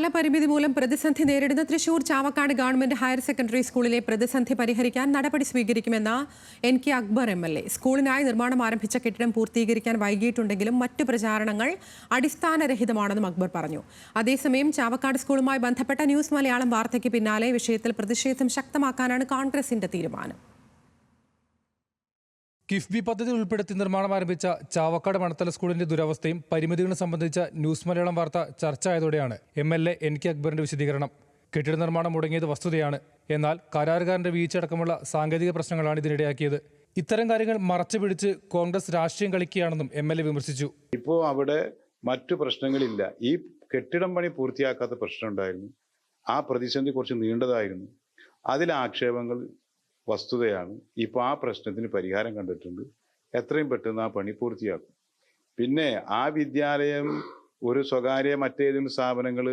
സ്ഥലപരിമിതി മൂലം പ്രതിസന്ധി നേരിടുന്ന Thrissur Chavakkad government higher secondary സ്കൂളിലെ പ്രതിസന്ധി പരിഹരിക്കാൻ നടപടി സ്വീകരിക്കുമെന്ന് N K Akbar M L A. സ്കൂളിനായി നിർമ്മാണം ആരംഭിച്ച കെട്ടിടം പൂർത്തീകരിക്കാൻ വൈകിയിട്ടുണ്ടെങ്കിലും മറ്റു പ്രചാരണങ്ങൾ അടിസ്ഥാനരഹിതമാണെന്നും അക്ബർ പറഞ്ഞു. അതേസമയം ചാവക്കാട് സ്കൂളുമായി ബന്ധപ്പെട്ട ന്യൂസ് മലയാളം വാർത്തയ്ക്ക് പിന്നാലെ വിഷയത്തിൽ പ്രതിഷേധം ശക്തമാക്കാനാണ് കോൺഗ്രസിന്റെ തീരുമാനം. കിഫ്ബി പദ്ധതി ഉൾപ്പെടുത്തി നിർമ്മാണം ആരംഭിച്ച ചാവക്കാട് മണത്തല സ്കൂളിന്റെ ദുരവസ്ഥയും പരിമിതികളും സംബന്ധിച്ച ന്യൂസ് മലയാളം വാർത്ത ചർച്ച ആയതോടെയാണ് M L A N K അക്ബറിന്റെ വിശദീകരണം. കെട്ടിട നിർമ്മാണം മുടങ്ങിയത് വസ്തുതയാണ്. എന്നാൽ കരാറുകാരന്റെ വീഴ്ചയടക്കമുള്ള സാങ്കേതിക പ്രശ്നങ്ങളാണ് ഇതിനിടയാക്കിയത്. ഇത്തരം കാര്യങ്ങൾ മറച്ചു പിടിച്ച് കോൺഗ്രസ് രാഷ്ട്രീയം കളിക്കുകയാണെന്നും എം എൽ എ വിമർശിച്ചു. ഇപ്പോൾ അവിടെ മറ്റു പ്രശ്നങ്ങളില്ല. ഈ കെട്ടിടം പണി പൂർത്തിയാക്കാത്ത പ്രശ്നം ഉണ്ടായിരുന്നു. ആ പ്രതിസന്ധി കുറച്ച് നീണ്ടതായിരുന്നു. അതിലെ ആക്ഷേപങ്ങൾ വസ്തുതയാണ്. ഇപ്പോൾ ആ പ്രശ്നത്തിന് പരിഹാരം കണ്ടിട്ടുണ്ട്. എത്രയും പെട്ടെന്ന് ആ പണി പൂർത്തിയാക്കും. പിന്നെ ആ വിദ്യാലയം ഒരു സ്വകാര്യ മറ്റേതെങ്കിലും സ്ഥാപനങ്ങൾ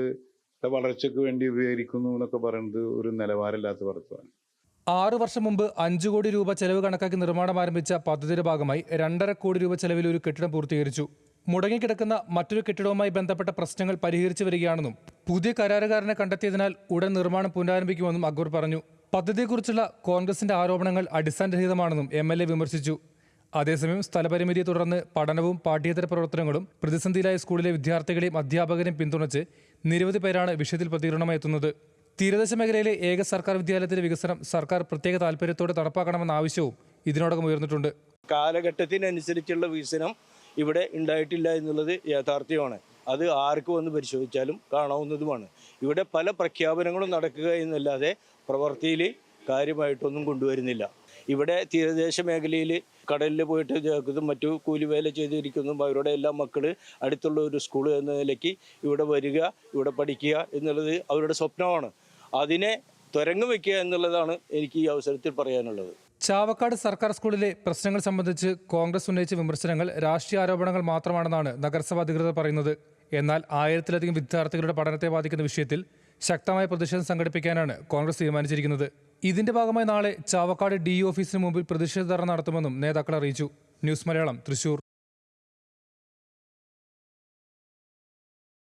വളർച്ചയ്ക്ക് വേണ്ടി ഉപയോഗിക്കുന്നു എന്നൊക്കെ പറയുന്നത് ഒരു നിലവാരമില്ലാത്ത വർത്തമാണ് ആറു വർഷം മുമ്പ് അഞ്ചു കോടി രൂപ ചെലവ് കണക്കാക്കി നിർമ്മാണം ആരംഭിച്ച പദ്ധതിയുടെ ഭാഗമായി രണ്ടര കോടി രൂപ ചെലവിൽ ഒരു കെട്ടിടം പൂർത്തീകരിച്ചു. മുടങ്ങിക്കിടക്കുന്ന മറ്റൊരു കെട്ടിടവുമായി ബന്ധപ്പെട്ട പ്രശ്നങ്ങൾ പരിഹരിച്ചു വരികയാണെന്നും പുതിയ കരാറുകാരനെ കണ്ടെത്തിയതിനാൽ ഉടൻ നിർമ്മാണം പുനരാരംഭിക്കുമെന്നും അക്ബർ പറഞ്ഞു. പദ്ധതിയെക്കുറിച്ചുള്ള കോൺഗ്രസിന്റെ ആരോപണങ്ങൾ അടിസ്ഥാനരഹിതമാണെന്നും എം എൽ എ വിമർശിച്ചു. അതേസമയം സ്ഥലപരിമിതിയെ തുടർന്ന് പഠനവും പാഠ്യേതര പ്രവർത്തനങ്ങളും പ്രതിസന്ധിയിലായ സ്കൂളിലെ വിദ്യാർത്ഥികളെയും അധ്യാപകരെയും പിന്തുണച്ച് നിരവധി പേരാണ് വിഷയത്തിൽ പ്രതികരണമായി എത്തുന്നത്. തീരദേശ മേഖലയിലെ ഏക സർക്കാർ വിദ്യാലയത്തിന്റെ വികസനം സർക്കാർ പ്രത്യേക താൽപര്യത്തോടെ നടപ്പാക്കണമെന്ന ആവശ്യവും ഇതിനോടകം ഉയർന്നിട്ടുണ്ട്. കാലഘട്ടത്തിനനുസരിച്ചുള്ള വികസനം ഇവിടെ ഉണ്ടായിട്ടില്ല എന്നുള്ളത് യാഥാർത്ഥ്യമാണ്. അത് ആർക്ക് വന്ന് പരിശോധിച്ചാലും കാണാവുന്നതുമാണ്. ഇവിടെ പല പ്രഖ്യാപനങ്ങളും നടക്കുക എന്നല്ലാതെ പ്രവൃത്തിയിൽ കാര്യമായിട്ടൊന്നും കൊണ്ടുവരുന്നില്ല. ഇവിടെ തീരദേശ മേഖലയിൽ കടലിൽ പോയിട്ട് ചേർക്കുന്നതും മറ്റു കൂലിവേല ചെയ്തിരിക്കുന്നതും അവരുടെ എല്ലാ മക്കൾ അടുത്തുള്ള ഒരു സ്കൂൾ എന്ന നിലയ്ക്ക് ഇവിടെ വരിക ഇവിടെ പഠിക്കുക എന്നുള്ളത് അവരുടെ സ്വപ്നമാണ്. അതിനെ തുരങ്കം വയ്ക്കുക എന്നുള്ളതാണ് എനിക്ക് ഈ അവസരത്തിൽ പറയാനുള്ളത്. ചാവക്കാട് സർക്കാർ സ്കൂളിലെ പ്രശ്നങ്ങൾ സംബന്ധിച്ച് കോൺഗ്രസ് ഉന്നയിച്ച വിമർശനങ്ങൾ രാഷ്ട്രീയ ആരോപണങ്ങൾ മാത്രമാണെന്നാണ് നഗരസഭാ അധികൃതർ പറയുന്നത്. എന്നാൽ ആയിരത്തിലധികം വിദ്യാർത്ഥികളുടെ പഠനത്തെ ബാധിക്കുന്ന വിഷയത്തിൽ ശക്തമായ പ്രതിഷേധം സംഘടിപ്പിക്കാനാണ് കോൺഗ്രസ് തീരുമാനിച്ചിരിക്കുന്നത്. ഇതിന്റെ ഭാഗമായി നാളെ ചാവക്കാട് ഡി ഓഫീസിന് മുമ്പിൽ പ്രതിഷേധ ധർണ നടത്തുമെന്നും നേതാക്കൾ അറിയിച്ചു. ന്യൂസ് മലയാളം തൃശൂർ.